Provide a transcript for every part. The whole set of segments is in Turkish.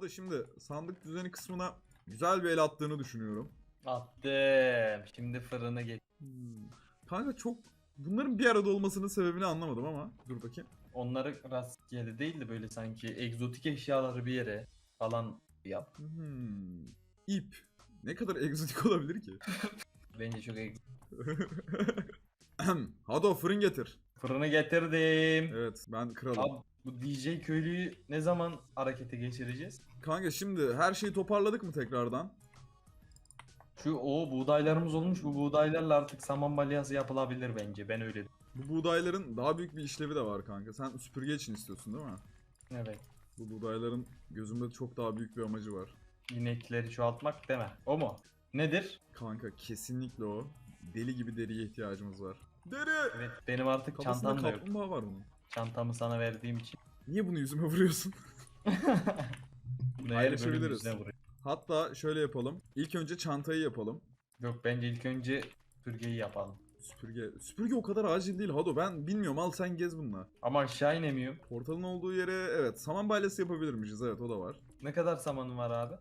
Hadi şimdi sandık düzeni kısmına güzel bir el attığını düşünüyorum. Attım. Şimdi fırını geç. Hmm. Kanka çok bunların bir arada olmasının sebebini anlamadım ama dur bakayım. Onları rastgele değil de böyle sanki egzotik eşyaları bir yere falan yap. Hmm. İp. Ne kadar egzotik olabilir ki? Bence çok egzotik. Hadi o fırın getir. Fırını getirdim. Evet ben kralım. Abi bu DJ köylüyü ne zaman harekete geçireceğiz? Kanka şimdi her şeyi toparladık mı tekrardan? Şu o buğdaylarımız olmuş. Bu buğdaylarla artık saman balyası yapılabilir bence. Ben öyle Bu buğdayların daha büyük bir işlevi de var kanka. Sen süpürge için istiyorsun değil mi? Evet. Bu buğdayların gözümde çok daha büyük bir amacı var. İnekleri çoğaltmak deme. O mu? Nedir? Kanka kesinlikle o. Deli gibi deriye ihtiyacımız var. Deri! Evet benim artık Kafasında çantam da yok. kaplumbağa var bunun. Çantamı sana verdiğim için. Niye bunu yüzüme vuruyorsun? Bunu her yüzüne vuruyor. Hatta şöyle yapalım. İlk önce çantayı yapalım. Yok bence ilk önce süpürgeyi yapalım. Süpürge. Süpürge o kadar acil değil Hado. Ben bilmiyorum al sen gez bununla. Ama aşağı inemiyorum. Portalın olduğu yere evet saman balyası yapabilirmişiz evet o da var. Ne kadar samanın var abi?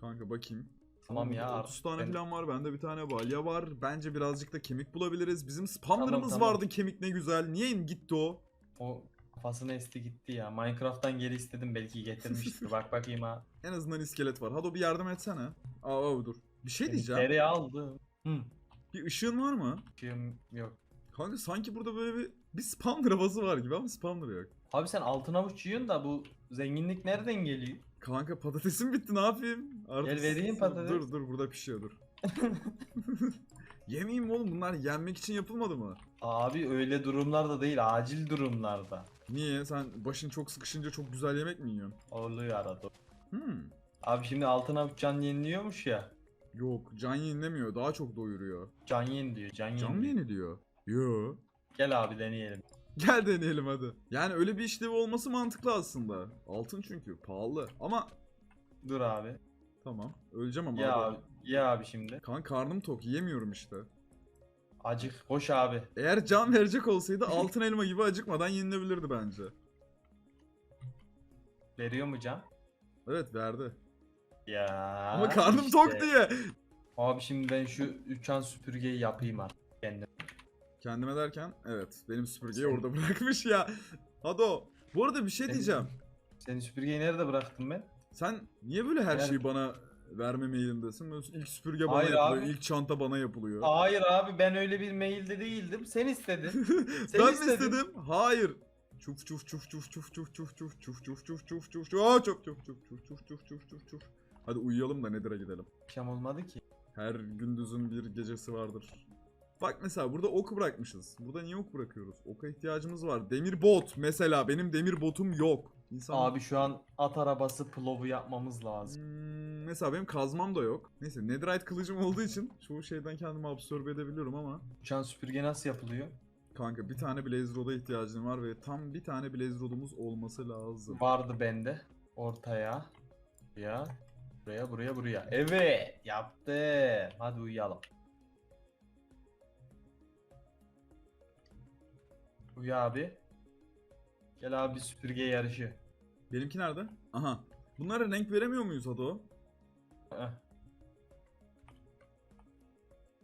Kanka bakayım. Tamam ya. Burada artık 30 tane ben- falan var. Bende bir tane balya var. Bence birazcık da kemik bulabiliriz. Bizim spamlarımız tamam. vardı kemik ne güzel. Niye gitti o? O kafasını esti gitti ya. Minecraft'tan geri istedim belki getirmiştir. Bak bakayım ha. En azından iskelet var. Hado bir yardım etsene. Aa, aa, dur. Bir şey diyeceğim. Deri aldım. Hı. Bir ışığın var mı? Işığım yok. Kanka sanki burada böyle bir, bir spawner havası var gibi ama spawner yok. Abi sen altın avuç yiyorsun da bu zenginlik nereden geliyor? Kanka patatesim bitti ne yapayım? Artık Gel vereyim patates. Dur dur burada pişiyor dur. Yemeyeyim mi oğlum bunlar yenmek için yapılmadı mı? Abi öyle durumlarda değil acil durumlarda. Niye? Sen başın çok sıkışınca çok güzel yemek mi yiyorsun? Oluyor arada. Hmm. Abi şimdi altın avuç can yeniliyormuş ya. Yok can yenilemiyor daha çok doyuruyor. Can yen diyor can yen. Can mı diyor. yeniliyor? Yo. Gel abi deneyelim. Gel deneyelim hadi. Yani öyle bir işlevi olması mantıklı aslında. Altın çünkü pahalı. Ama Dur abi. tamam. Öleceğim ama. Ya abi. abi. Ye abi şimdi. Kan karnım tok yiyemiyorum işte. Acık. Hoş abi. Eğer can verecek olsaydı altın elma gibi acıkmadan yenilebilirdi bence. Veriyor mu can? Evet verdi. Ya. Ama karnım işte. tok diye. Abi şimdi ben şu uçan süpürgeyi yapayım artık kendim. Kendime derken evet benim süpürgeyi Sen- orada bırakmış ya. Hado. Bu arada bir şey Sen- diyeceğim. Senin süpürgeyi nerede bıraktım ben? Sen niye böyle her şeyi bana verme mailindesin? Böyle ilk süpürge bana Hayır yapılıyor, abi. ilk çanta bana yapılıyor. Hayır abi ben öyle bir mailde değildim. Sen istedin. Sen ben mi istedin. istedim? Hayır. Çuf çuf çuf çuf çuf çuf çuf çuf çuf çuf çuf çuf çuf çuf Aa, çuf çuf çuf çuf çuf çuf çuf çuf çuf Hadi uyuyalım da Nedir'e gidelim. Akşam olmadı ki. Her gündüzün bir gecesi vardır. Bak mesela burada ok bırakmışız. Burada niye ok bırakıyoruz? Oka ihtiyacımız var. Demir bot mesela. Benim demir botum yok. İnsan... Abi şu an at arabası plovu yapmamız lazım. Hmm, mesela benim kazmam da yok. Neyse netherite kılıcım olduğu için çoğu şeyden kendimi absorbe edebiliyorum ama Uçan süpürge nasıl yapılıyor? Kanka bir tane blaze rod'a ihtiyacım var ve tam bir tane blaze rod'umuz olması lazım. Vardı bende. Ortaya. Buraya. Buraya buraya buraya. Evet yaptım. Hadi uyuyalım. Uyu abi. Gel abi süpürge yarışı. Benimki nerede? Aha. Bunlara renk veremiyor muyuz Hado? Heh.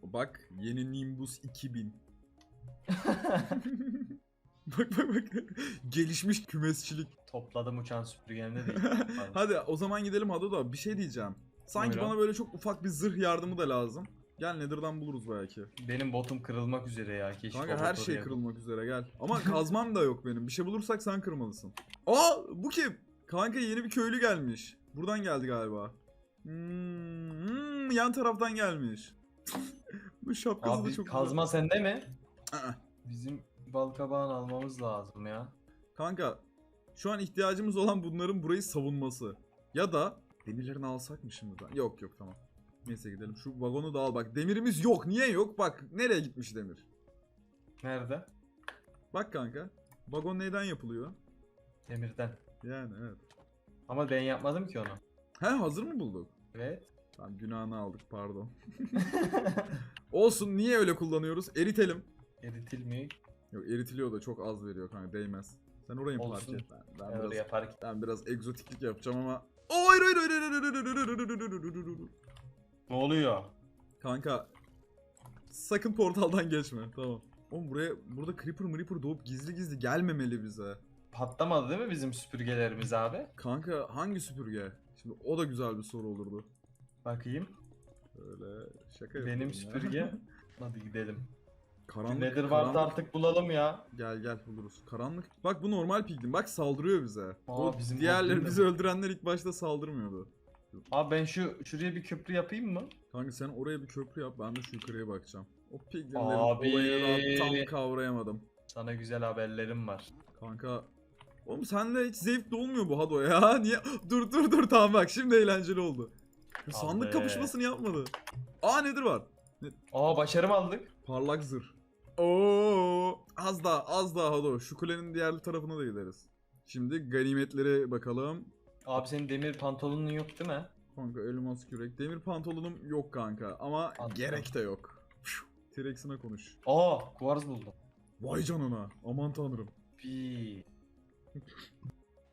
Bak yeni Nimbus 2000. bak bak bak. Gelişmiş kümesçilik. Topladım uçan süpürgeni de değil. Hadi o zaman gidelim Hado da bir şey diyeceğim. Sanki Buyurun. bana böyle çok ufak bir zırh yardımı da lazım. Gel Nether'dan buluruz belki. Benim botum kırılmak üzere ya. Keşke Kanka her şey kırılmak üzere gel. Ama kazmam da yok benim. Bir şey bulursak sen kırmalısın. Aa bu kim? Kanka yeni bir köylü gelmiş. Buradan geldi galiba. Hmm, hmm, yan taraftan gelmiş. bu şapkası da Abi çok kazma sende mi? güzel. Aa, Bizim bal kabağını almamız lazım ya. Kanka şu an ihtiyacımız olan bunların burayı savunması. Ya da demirlerini alsak mı şimdiden? Yok yok tamam. Neyse gidelim. Şu vagonu da al bak. Demirimiz yok. Niye yok? Bak nereye gitmiş demir? Nerede? Bak kanka. Vagon neyden yapılıyor? Demirden. Yani evet. Ama ben yapmadım ki onu. He hazır mı bulduk? Evet. Tamam günahını aldık pardon. Olsun niye öyle kullanıyoruz? Eritelim. Eritilmiyor. Yok eritiliyor da çok az veriyor kanka değmez. Sen orayı Olsun. park. Ben, ben, ben, biraz, park. ben biraz egzotiklik yapacağım ama... Oh, hayır hayır hayır hayır oluyor? Kanka sakın portaldan geçme tamam. Oğlum buraya burada creeper mriper doğup gizli gizli gelmemeli bize. Patlamadı değil mi bizim süpürgelerimiz abi? Kanka hangi süpürge? Şimdi o da güzel bir soru olurdu. Bakayım. Böyle şaka Benim ya. süpürge. Hadi gidelim. Karanlık, Nedir vardı artık bulalım ya. Gel gel buluruz. Karanlık. Bak bu normal piglin. Bak saldırıyor bize. Aa, o bizim diğerleri bizi öldürenler ilk başta saldırmıyordu. Abi ben şu şuraya bir köprü yapayım mı? Kanka sen oraya bir köprü yap. Ben de şu yukarıya bakacağım. O piglinlerin Abi. olayını daha tam kavrayamadım. Sana güzel haberlerim var. Kanka Oğlum sende hiç zevkli olmuyor bu Hado ya. Niye? Dur dur dur tamam bak şimdi eğlenceli oldu. Bu sandık Abi. kapışmasını yapmadı. Aa nedir var? Aa başarım aldık. Parlak zırh. Oo az daha az daha Hado. Şu kulenin diğer tarafına da gideriz. Şimdi ganimetlere bakalım. Abi senin demir pantolonun yok değil mi? Kanka elmas kürek. Demir pantolonum yok kanka ama Pantolon. gerek de yok. T-Rex'ine konuş. Aa kuvars buldum. Vay canına. Aman tanrım. Bir.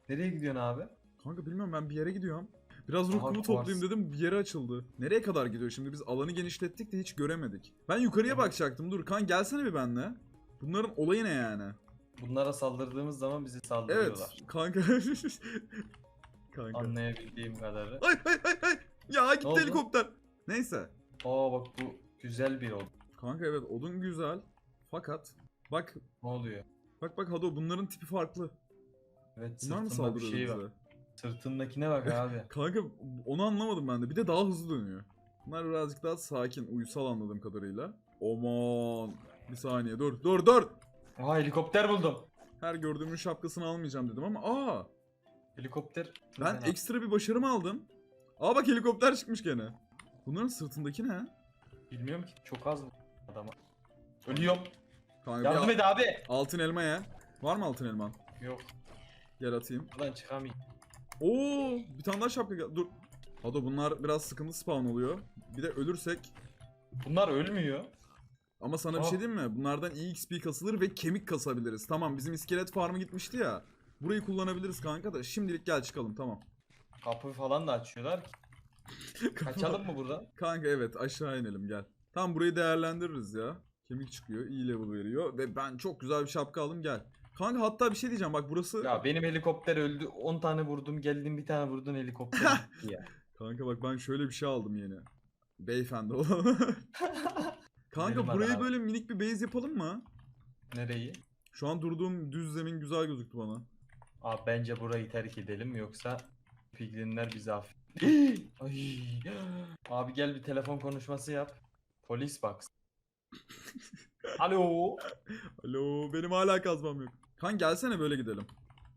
Nereye gidiyorsun abi? Kanka bilmiyorum ben bir yere gidiyorum. Biraz Aha, kuvars. toplayayım dedim bir yere açıldı. Nereye kadar gidiyor şimdi biz alanı genişlettik de hiç göremedik. Ben yukarıya Evet. bakacaktım dur kan gelsene bir benle. Bunların olayı ne yani? Bunlara saldırdığımız zaman bizi Evet saldırıyorlar. kanka. kanka. Anlayabildiğim kadarı. Ay ay ay ay. Ya gitti oldu? helikopter. Neyse. Aa bak bu güzel bir oldu. Kanka evet odun güzel. Fakat bak Ne oluyor? bak bak Hado bunların tipi farklı. Evet Bunlar mı sırtında bir saldırıyor şey bize? var. Sırtındakine bak abi. Kanka onu anlamadım ben de. Bir de daha hızlı dönüyor. Bunlar birazcık daha sakin, uysal anladığım kadarıyla. Aman. Bir saniye dur dur dur. Aa helikopter buldum. Her gördüğümün şapkasını almayacağım dedim ama aa Helikopter. ben Neden ekstra bir başarım aldım. Aa bak helikopter çıkmış gene. Bunların sırtındaki ne? Bilmiyorum ki çok az adama. Ölüyorum. Kanka Yardım bir et abi. altın elma ye. Var mı altın elman? Yok. Gel atayım. Buradan çıkamayayım. Oo bir tane daha şapka gel. Dur. Hado bunlar biraz sıkıntı spawn oluyor. Bir de ölürsek Bunlar ölmüyor. Ama sana bir Aa. şey diyeyim mi? Bunlardan EXP kasılır ve kemik kasabiliriz. Tamam bizim iskelet farmı gitmişti ya. Burayı kullanabiliriz kanka da. Şimdilik gel çıkalım tamam. Kapı falan da açıyorlar ki. Kaçalım mı buradan? Kanka evet aşağı inelim gel. Tamam burayı değerlendiririz ya. Kemik çıkıyor. iyi level veriyor. Ve ben çok güzel bir şapka aldım gel. Kanka hatta bir şey diyeceğim bak burası. Ya benim helikopter öldü. 10 tane vurdum geldim bir tane vurdun helikopter ya. Kanka bak ben şöyle bir şey aldım yeni. Beyefendi olan. Kanka Benim burayı adam. böyle minik bir base yapalım mı? Nereyi? Şu an durduğum düz zemin güzel gözüktü bana. Abi bence burayı terk edelim yoksa piglinler bizi aff. Ay. Abi gel bir telefon konuşması yap. Polis box. Alo. Alo benim hala kazmam yok. Kan gelsene böyle gidelim.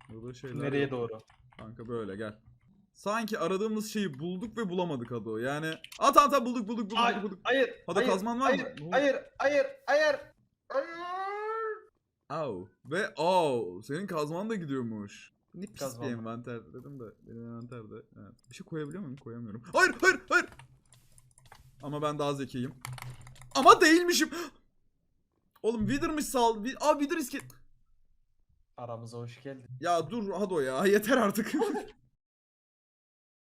Burada şeyler Nereye yok. doğru? Kanka böyle gel. Sanki aradığımız şeyi bulduk ve bulamadık Ado. Yani at at at bulduk bulduk bulduk Ay, bulduk. hayır. Hadi hayır, kazman var mı? hayır, oldu? Hayır, hayır, hayır. Hayır. Au. Ve au. Senin kazman da gidiyormuş. Ne pis Kazman bir envanter dedim de. Benim envanterde. Evet. Bir şey koyabiliyor muyum? Koyamıyorum. Hayır hayır hayır. Ama ben daha zekiyim. Ama değilmişim. Oğlum Wither'mış sal. Aa Wither isket. Aramıza hoş geldin. Ya dur Hado ya yeter artık.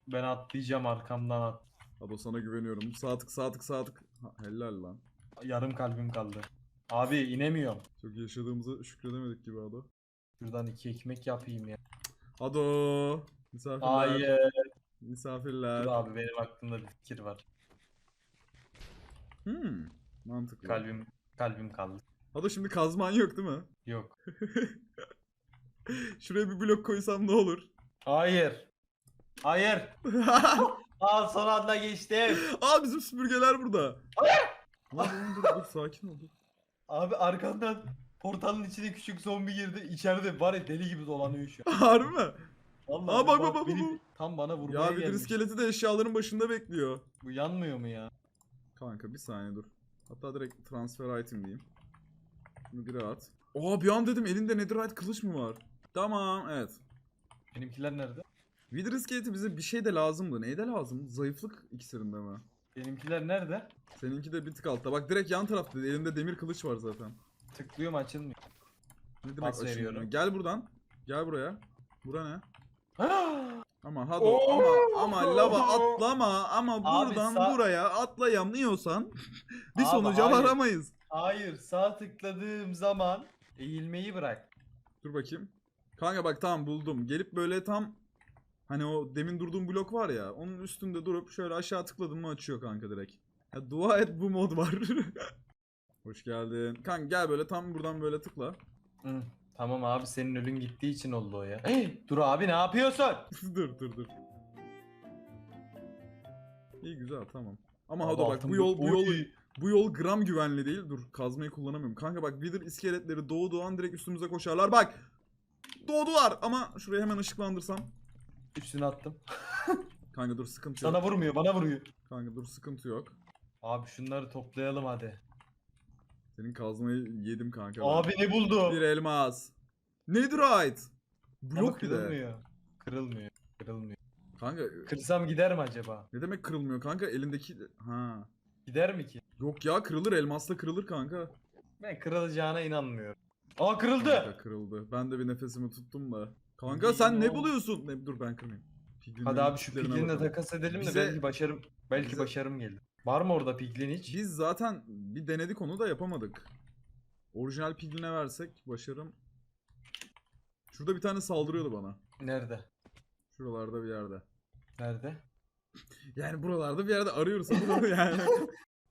Ben atlayacağım arkamdan at. Hado sana güveniyorum. Sağ tık sağ tık sağ tık. Ha, helal lan. Yarım kalbim kaldı. Abi inemiyorum. Çok yaşadığımızı şükredemedik gibi Hado. Şuradan iki ekmek yapayım ya. Hado. Misafirler. Hayır. Misafirler. Dur abi benim aklımda bir fikir var. Hmm. Mantıklı. Kalbim kalbim kaldı. Hado şimdi kazman yok değil mi? Yok. Şuraya bir blok koysam ne olur? Hayır. Hayır. Aa son anda geçtim. Aa bizim süpürgeler burada. Lan oğlum dur dur sakin ol. dur. Abi arkandan portalın içine küçük zombi girdi. İçeride var ya deli gibi dolanıyor şu an. Harbi mi? Vallahi Aa, bak, bak, bak, beni bak. Tam bana vurmaya Ya bir gelmiş. iskeleti de eşyaların başında bekliyor. Bu yanmıyor mu ya? Kanka bir saniye dur. Hatta direkt transfer item diyeyim. Şunu biri at. Aa bir an dedim elinde netherite kılıç mı var? Tamam evet. Benimkiler nerede? Wither iskeleti bize bir şey de lazımdı. Neyde lazım? Zayıflık iksirinde mi? Benimkiler nerede? Seninki de bir tık altta. Bak direkt yan tarafta. Elinde demir kılıç var zaten. Tıklıyorum açılmıyor. Ne demek Pas açılmıyor? veriyorum. Gel buradan. Gel buraya. Bura ne? Ama hadi Oo! ama ama lava atlama ama Abi buradan sağ- buraya atlayamıyorsan bir Abi sonuca hayır. varamayız. Hayır sağ tıkladığım zaman eğilmeyi bırak. Dur bakayım. Kanka bak tamam buldum. Gelip böyle tam hani o demin durduğum blok var ya onun üstünde durup şöyle aşağı tıkladım mı açıyor kanka direkt. Ya dua et bu mod var. Hoş geldin. Kanka gel böyle tam buradan böyle tıkla. Hı, Tamam abi senin ölün gittiği için oldu o ya. Hey, dur abi ne yapıyorsun? dur dur dur. İyi güzel tamam. Ama hadi bak bu yol bu yol bu yol gram güvenli değil. Dur kazmayı kullanamıyorum. Kanka bak Wither iskeletleri doğduğu an direkt üstümüze koşarlar. Bak. Doğdular ama şurayı hemen ışıklandırsam. Üstüne attım. Kanka dur sıkıntı yok. Sana vurmuyor bana vuruyor. Kanka dur sıkıntı yok. Abi şunları toplayalım hadi. Senin kazmayı yedim kanka. ben. Abi ne buldum? Bir elmas. Netherite. Ama Blok bir de. kırılmıyor. Kırılmıyor. Kırılmıyor. Kanka Kırsam gider mi acaba? ne demek kırılmıyor kanka elindeki ha. Gider mi ki? Yok ya kırılır elmasla kırılır kanka. Ben kırılacağına inanmıyorum. Aa kırıldı. Kanka kırıldı. Ben de bir nefesimi tuttum da. Kanka sen ne buluyorsun? Ne, dur ben kırmayayım. Piglinlerin Hadi abi şu tiplerine piglinle bakalım. takas edelim de Bize- belki başarım belki bize- başarım gelir. Var mı orada piglin hiç? Biz zaten bir denedik onu da yapamadık. Orijinal pigline versek başarım. Şurada bir tane saldırıyordu bana. Nerede? Şuralarda bir yerde. Nerede? Yani buralarda bir yerde arıyoruz ama yani.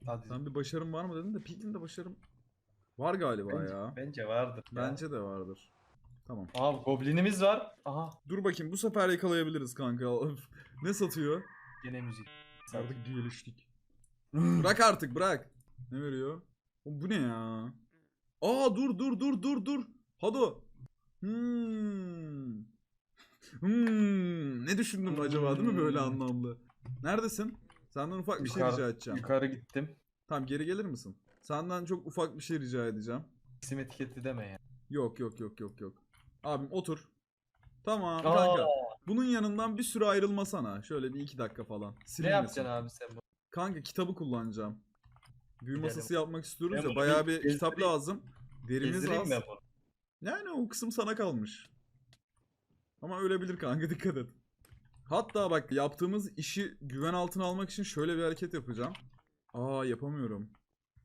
Hadi. Sen bir başarım var mı dedin de Piglin'de başarım var galiba Bence, ya. bence vardır. ya. Bence de vardır. Tamam. Abi goblinimiz var. Aha Dur bakayım bu sefer yakalayabiliriz kanka. ne satıyor? gene müzik. Artık geliştik. Bırak artık bırak. Ne veriyor? Oğlum bu ne ya? Aa dur dur dur dur dur. Hado. Hmm. Hmm. Ne düşündün acaba değil mi böyle Hmm. anlamlı? Neredesin? Senden ufak bir şey Yukarı- rica edeceğim. Yukarı gittim. Tamam geri gelir misin? Senden çok ufak bir şey rica edeceğim. İsim etiketi deme ya. Yok yok yok yok yok. Abim otur. Tamam Aa, kanka. Bunun yanından bir süre ayrılmasana. Şöyle bir iki dakika falan. ne Silinmesin. yapacaksın abi sen bu? Kanka kitabı kullanacağım. Büyü Gidelim. masası yapmak istiyoruz Ben ya. bunu Bayağı bir bir kitap gezdireyim. lazım. Derimiz Gezdireyim az. ben bunu. Yani o kısım sana kalmış. Ama ölebilir kanka dikkat et. Hatta bak yaptığımız işi güven altına almak için şöyle bir hareket yapacağım. Aa yapamıyorum.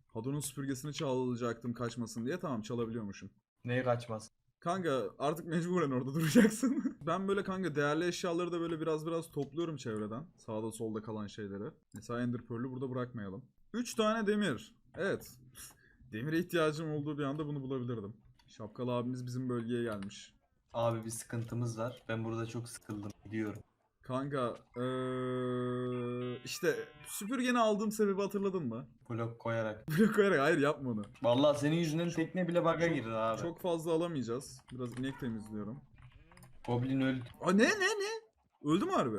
Hadon'un süpürgesini çalacaktım kaçmasın diye. Tamam çalabiliyormuşum. Neyi kaçmaz? Kanka artık mecburen orada duracaksın. ben böyle kanka değerli eşyaları da böyle biraz biraz topluyorum çevreden. Sağda solda kalan şeyleri. Mesela Ender Pearl'ü burada bırakmayalım. 3 tane demir. Evet. Demire ihtiyacım olduğu bir anda bunu bulabilirdim. Şapkalı abimiz bizim bölgeye gelmiş. Abi bir sıkıntımız var. Ben burada çok sıkıldım. Gidiyorum. Kanka eee işte süpürgeni aldığım sebebi hatırladın mı? Blok koyarak. Blok koyarak hayır yapma onu. Vallahi senin yüzünden tekne bile baga girdi abi. Çok fazla alamayacağız. Biraz inek temizliyorum. Goblin öldü. Aa ne ne ne? Öldü mü harbi?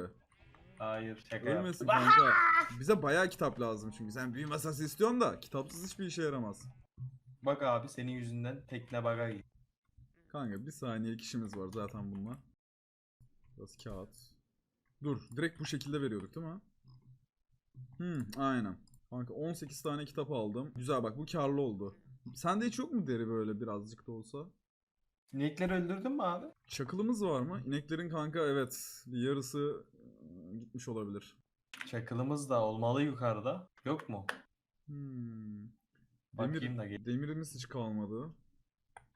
Hayır şaka Ölmesin yaptım. kanka. Bize bayağı kitap lazım çünkü. Sen büyü masası istiyorsun da kitapsız hiçbir işe yaramaz. Bak abi senin yüzünden tekne baga girdi. Kanka bir saniye işimiz var zaten bununla. Biraz kağıt. Dur direkt bu şekilde veriyorduk değil mi? Hmm aynen. Kanka 18 tane kitap aldım. Güzel bak bu karlı oldu. Sende hiç yok mu deri böyle birazcık da olsa? İnekleri öldürdün mü abi? Çakılımız var mı? İneklerin kanka evet bir yarısı e, gitmiş olabilir. Çakılımız da olmalı yukarıda. Yok mu? Hmm. Bakayım Demir- da gel. Demirimiz hiç kalmadı.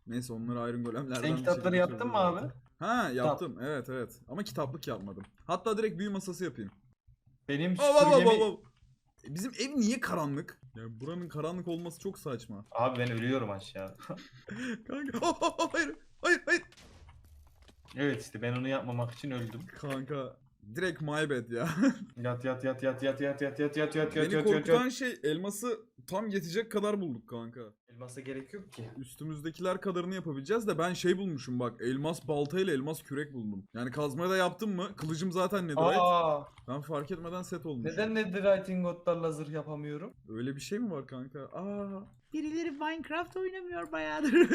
Neyse onları Iron Golem'lerden Sen bir kitapları şekilde yaptın mı abi? zaten. Ha yaptım evet evet. Ama kitaplık yapmadım. Hatta direkt büyü masası yapayım. Benim Aa, vav, vav, süpürgemi... E, Bizim ev niye karanlık? Yani buranın karanlık olması çok saçma. Abi ben ölüyorum aşağı. Kanka oh, oh, oh, hayır hayır hayır. evet işte ben onu yapmamak için öldüm. Kanka direkt my bad ya. Yat yat yat yat yat yat yat yat yat yat yat Beni yat yat korkutan yat. şey elması tam yetecek kadar bulduk kanka. Elmasa gerek yok ki. Üstümüzdekiler kadarını yapabileceğiz de ben şey bulmuşum bak elmas baltayla elmas kürek buldum. Yani kazmaya da yaptım mı? Kılıcım zaten netherite. Aa, Ben fark etmeden set olmuş. neden netherite ingotlarla zırh yapamıyorum? Öyle bir şey mi var kanka? Aa. Birileri Minecraft oynamıyor bayağıdır.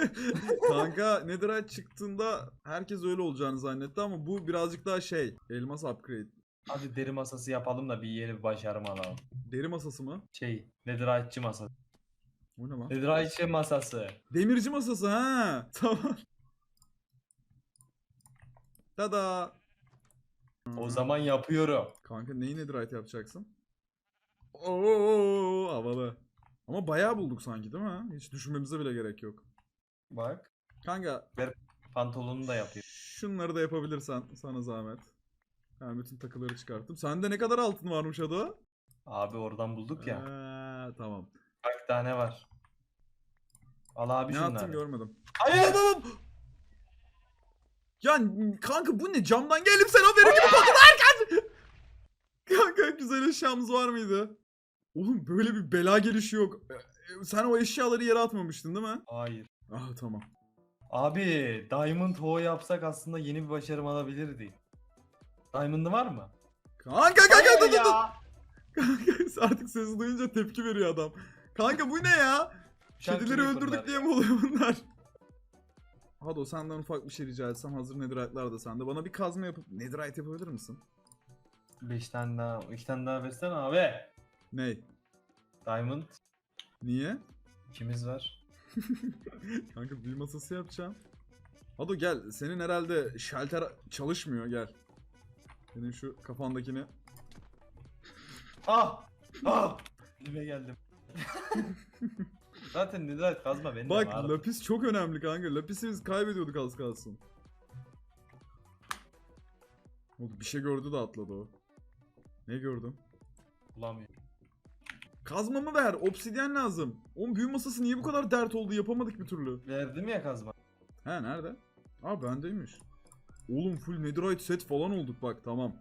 kanka Netherite çıktığında herkes öyle olacağını zannetti ama bu birazcık daha şey. Elmas upgrade. Hadi deri masası yapalım da bir yeni bir başarım alalım. Deri masası mı? Şey, netherite'çi masası. O ne lan? Netherite'çi masası. Demirci masası ha. Tamam. Tada. O zaman yapıyorum. Kanka neyi netherite yapacaksın? Oo havalı. Ama bayağı bulduk sanki değil mi? Hiç düşünmemize bile gerek yok. Bak. Kanka Pantolonunu da yapıyor. şunları da yapabilirsen sana zahmet. Ben bütün takıları çıkarttım. Sende ne kadar altın varmış Ado? Abi oradan bulduk ya. Ee, tamam. Bak daha ne var. Al abi ne şunları. attın görmedim. Hayır. Baba! Ya kanka bu ne? Camdan gelip sen haberi gibi patlarken. kanka güzel eşyamız var mıydı? Oğlum böyle bir bela gelişi yok. Ee, Sen o eşyaları yere atmamıştın değil mi? Hayır. Ah tamam. Abi Diamond Ho yapsak aslında yeni bir başarım alabilirdi. Diamond'ı var mı? Kanka kanka dur dur dur. Kanka artık sesi duyunca tepki veriyor adam. Kanka bu ne ya? Uçan Kedileri öldürdük diye mi oluyor bunlar? Hadi o senden ufak bir şey rica etsem hazır netherite'lar da sende. Bana bir kazma yapıp netherite yapabilir misin? Beş tane daha, iki tane daha versene abi. Ney? Diamond Niye? ikimiz var. Kanka büyü masası yapacağım. Hadi gel. Senin herhalde şalter çalışmıyor gel. Senin şu kafandakini. Ah! Ah! Elime geldim. Zaten Netherite kazma benim Bak var. lapis çok önemli kanka. Lapisi biz kaybediyorduk az kalsın. Oldu bir şey gördü de atladı o. Ne gördüm? Bulamıyorum. Kazmamı ver. Obsidyen lazım. Oğlum büyü masası niye bu kadar dert oldu? Yapamadık bir türlü. Verdim ya kazma. He nerede? Aa bendeymiş. Oğlum full netherite set falan olduk bak tamam.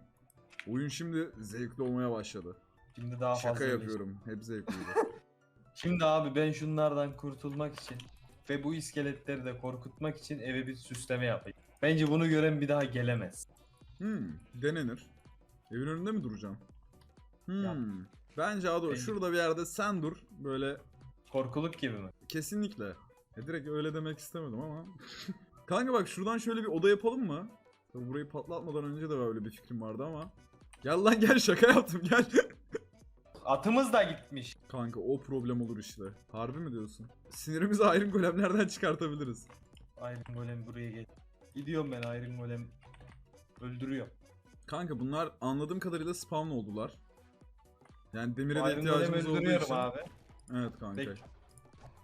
Oyun şimdi zevkli olmaya başladı. Şimdi daha Şaka fazla yapıyorum. Hep zevkliydi. Şimdi abi ben şunlardan kurtulmak için ve bu iskeletleri de korkutmak için eve bir süsleme yapayım. Bence bunu gören bir daha gelemez. hmm, denenir. Evin önünde mi duracağım? Hmm. Yap. Bence Ado Bence- şurada bir yerde sen dur. Böyle Korkuluk gibi mi? kesinlikle. E, direkt öyle demek istemedim ama. Kanka bak şuradan şöyle bir oda yapalım mı? Tabii burayı patlatmadan önce de böyle bir fikrim vardı ama. Gel lan gel şaka yaptım gel. Atımız da gitmiş. Kanka o problem olur işte. Harbi mi diyorsun? Sinirimizi Iron Golem'lerden çıkartabiliriz. Iron Golem buraya gel. Gidiyorum ben Iron Golem. Öldürüyor. Kanka bunlar anladığım kadarıyla spawn oldular. Yani demire de Iron Golem ihtiyacımız olduğu öldürüyorum için. abi. Evet kanka. Bek.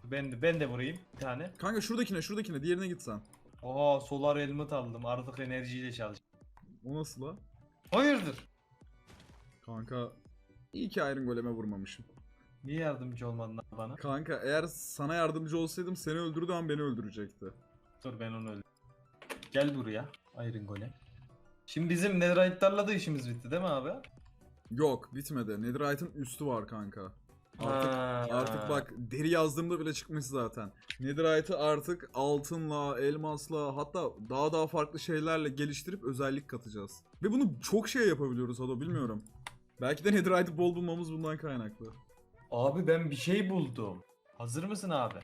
Ben de, ben de vurayım bir tane. Kanka şuradakine şuradakine diğerine gitsen. Aa solar helmet aldım. Artık enerjiyle çalış. O nasıl la? Hayırdır? Kanka iyi ki Iron Golem'e vurmamışım. Niye yardımcı olmadın bana? Kanka eğer sana yardımcı olsaydım seni öldürdüğü an beni öldürecekti. Dur ben onu öldüm. Gel buraya. Iron Golem. Şimdi bizim Netherite'larla da işimiz bitti değil mi abi? Yok bitmedi. Netherite'ın üstü var kanka. Artık Ha. Artık bak deri yazdığımda bile çıkmış zaten. Netherite'ı artık altınla, elmasla hatta daha daha farklı şeylerle geliştirip özellik katacağız. Ve bunu çok şey yapabiliyoruz Hado bilmiyorum. Belki de Netherite'ı bol bulmamız bundan kaynaklı. Abi ben bir şey buldum. Hazır mısın abi?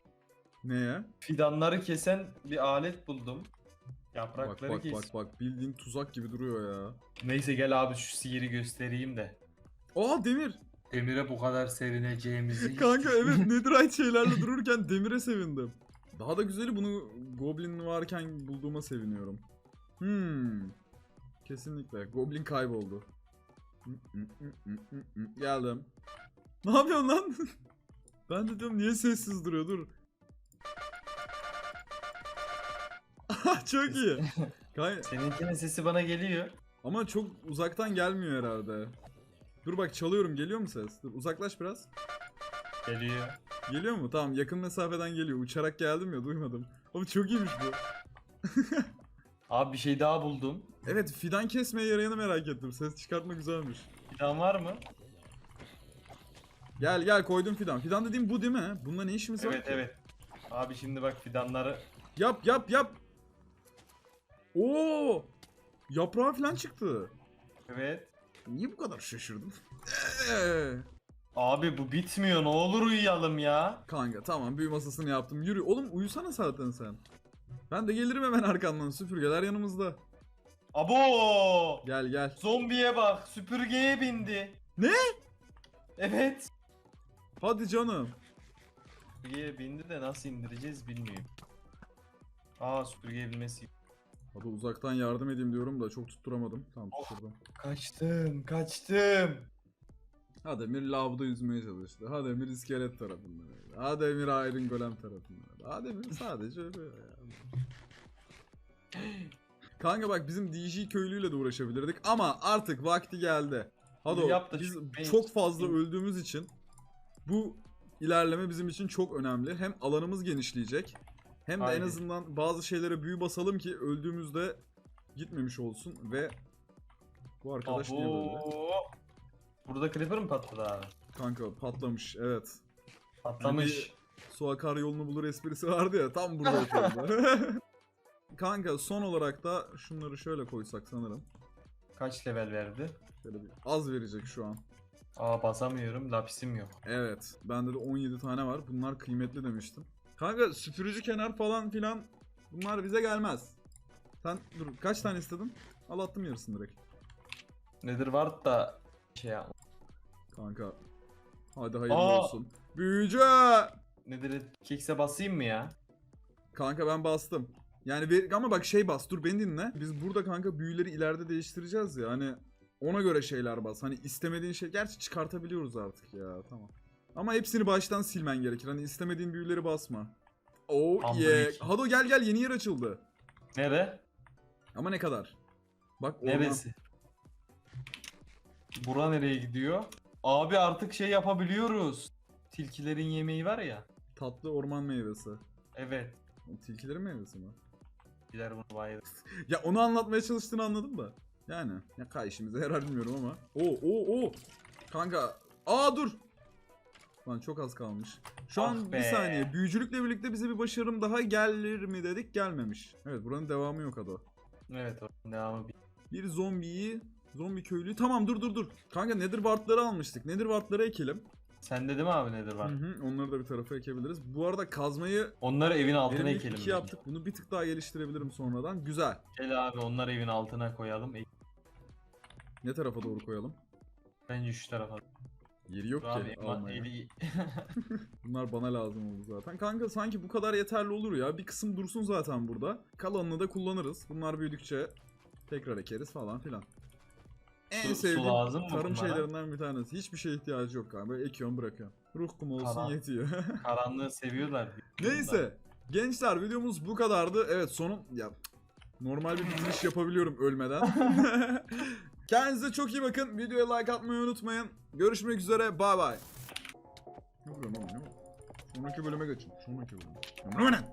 Neye? Fidanları kesen bir alet buldum. Bak Yaprakları bak kes. bak bak bildiğin tuzak gibi duruyor ya. Neyse gel abi şu sihiri göstereyim de. Aa demir. Demire bu kadar sevineceğimizi hiç Kanka evet Netherite şeylerle dururken demire sevindim. Daha da güzeli bunu Goblin varken bulduğuma seviniyorum. Hmm. Kesinlikle. Goblin kayboldu. Geldim. Ne yapıyorsun lan? ben de diyorum niye sessiz duruyor dur. çok iyi. Kay- Seninkinin sesi bana geliyor. Ama çok uzaktan gelmiyor herhalde. Dur bak çalıyorum geliyor mu ses? Dur uzaklaş biraz. Geliyor. Geliyor mu? Tamam yakın mesafeden geliyor. Uçarak geldim ya duymadım. Ama çok iyiymiş bu. Abi bir şey daha buldum. Evet fidan kesmeye yarayanı merak ettim. Ses çıkartma güzelmiş. Fidan var mı? Gel gel koydum fidan. Fidan dediğim bu değil mi? Bunda ne işimiz var Evet ki? evet. Abi şimdi bak fidanları Yap yap yap. Oo! Yaprağı falan çıktı. Evet. Niye bu kadar şaşırdım? Eee. Abi bu bitmiyor ne olur uyuyalım ya. Kanka tamam büyü masasını yaptım. Yürü. Oğlum uyusana zaten sen. Ben de gelirim hemen arkandan. Süpürgeler yanımızda. Abo! Gel gel. Zombiye bak süpürgeye bindi. Ne? Evet. Hadi canım. Süpürgeye bindi de nasıl indireceğiz bilmiyorum. Aa süpürgeye binmesi. Hadi uzaktan yardım edeyim diyorum da çok tutturamadım. Tamam tutturdum. Kaçtım, kaçtım. Hademir lavda yüzmeye çalıştı. Hademir iskelet tarafından öyle. Hademir Iron Golem tarafından öyle. Hademir sadece öyle. Kanka bak bizim DJ köylüyle de uğraşabilirdik ama artık vakti geldi. Hadi Yap da biz çok fazla öldüğümüz için bu ilerleme bizim için çok önemli. Hem alanımız genişleyecek hem de en Haydi. azından bazı şeylere büyü basalım ki öldüğümüzde gitmemiş olsun ve bu arkadaş niye böyle? Abo. Burada creeper mı patladı abi? Kanka patlamış evet. Patlamış. Su akar yolunu bulur esprisi vardı ya tam burada yapıldı. Kanka son olarak da şunları şöyle koysak sanırım. Kaç level verdi? Şöyle bir az verecek şu an. Aa basamıyorum, lapisim yok. Evet. Bende de 17 tane var. Bunlar kıymetli demiştim. Kanka süpürücü kenar falan filan bunlar bize gelmez. Sen dur kaç tane istedin? Al attım yarısını direkt. Nedir var da şey yapma. Kanka. Hadi hayırlı Aa! olsun. Büyücü! Nedir kekse basayım mı ya? Kanka ben bastım. Yani ver- ama bak şey bas dur beni dinle. Biz burada kanka büyüleri ileride değiştireceğiz ya hani ona göre şeyler bas. Hani istemediğin şey gerçi çıkartabiliyoruz artık ya tamam. Ama hepsini baştan silmen gerekir. Hani istemediğin büyüleri basma. Oh yeah. break. Hado gel gel yeni yer açıldı. Nere? Ama ne kadar? Bak orman. Neresi? Bura nereye gidiyor? Abi artık şey yapabiliyoruz. Tilkilerin yemeği var ya. Tatlı orman meyvesi. Evet. Tilkilerin meyvesi mi? Gider bunu bayılır. Ya onu anlatmaya çalıştığını anladım da. Yani ya kay işimize yarar bilmiyorum ama. Oo oo oo. Kanka. Aa dur. Lan çok az kalmış. Şu Ah an bir be. saniye. Büyücülükle birlikte bize bir başarım daha gelir mi dedik gelmemiş. Evet buranın devamı yok Ado. Evet devamı bir. Bir zombiyi, zombi köylüyü. Tamam dur dur dur. Kanka Nether wardları almıştık. Nether wardları ekelim. Sende değil mi abi nedir var? Hı hı, onları da bir tarafa ekebiliriz. Bu arada kazmayı Onları evin altına ekelim. iki yaptık. Bunu bir tık daha geliştirebilirim sonradan. Güzel. Gel abi onları evin altına koyalım. Ne tarafa doğru koyalım? Bence şu tarafa. Yeri yok Abi ki almaya. Bunlar bana lazım oldu zaten. Kanka sanki bu kadar yeterli olur ya. Bir kısım dursun zaten burada. Kalanını da kullanırız. Bunlar büyüdükçe tekrar ekeriz falan filan. En Su- su sevdiğim lazım mı tarım şeylerinden bir tanesi. Hiçbir şeye ihtiyacı yok. Böyle ekiyorum bırakıyorum. Ruh kumu olsun Tamam. yetiyor. Karanlığı seviyorlar. Neyse. Gençler videomuz bu kadardı. Evet sonum ya normal bir bitiriş yapabiliyorum ölmeden. Kendinize çok iyi bakın. Videoya like atmayı unutmayın. Görüşmek üzere. Bay bay. Ne vuruyorsun oğlum, ne? Sonraki bölüme geçin. Sonraki bölüme. Ne vuruyorsun?